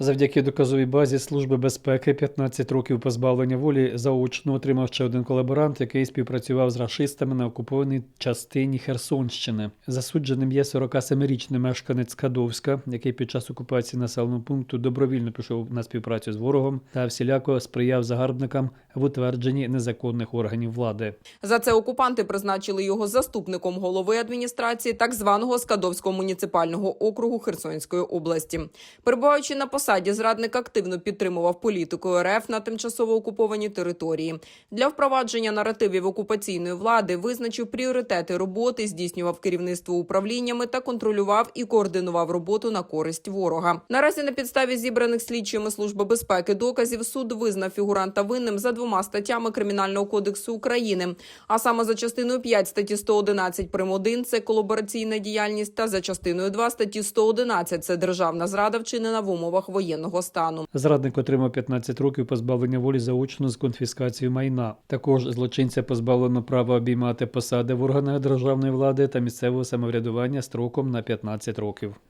Завдяки доказовій базі Служби безпеки 15 років позбавлення волі заочно отримав ще один колаборант, який співпрацював з рашистами на окупованій частині Херсонщини. Засудженим є 47-річний мешканець Кадовська, який під час окупації населеного пункту добровільно пішов на співпрацю з ворогом та всіляко сприяв загарбникам в утвердженні незаконних органів влади. За це окупанти призначили його заступником голови адміністрації так званого Скадовського муніципального округу Херсонської області. Перебуваючи на посаді, зрадник активно підтримував політику РФ на тимчасово окупованій території. Для впровадження наративів окупаційної влади визначив пріоритети роботи, здійснював керівництво управліннями та контролював і координував роботу на користь ворога. Наразі на підставі зібраних слідчими служби безпеки доказів суд визнав фігуранта винним за двома статтями Кримінального кодексу України, а саме за частиною 5 статті 111 прим. 1 – це колабораційна діяльність, та за частиною 2 статті 111 – це державна зрада, вчинена в умовах воєнного стану. Зрадник отримав 15 років позбавлення волі заочно з конфіскацією майна. Також злочинця позбавлено права обіймати посади в органах державної влади та місцевого самоврядування строком на 15 років.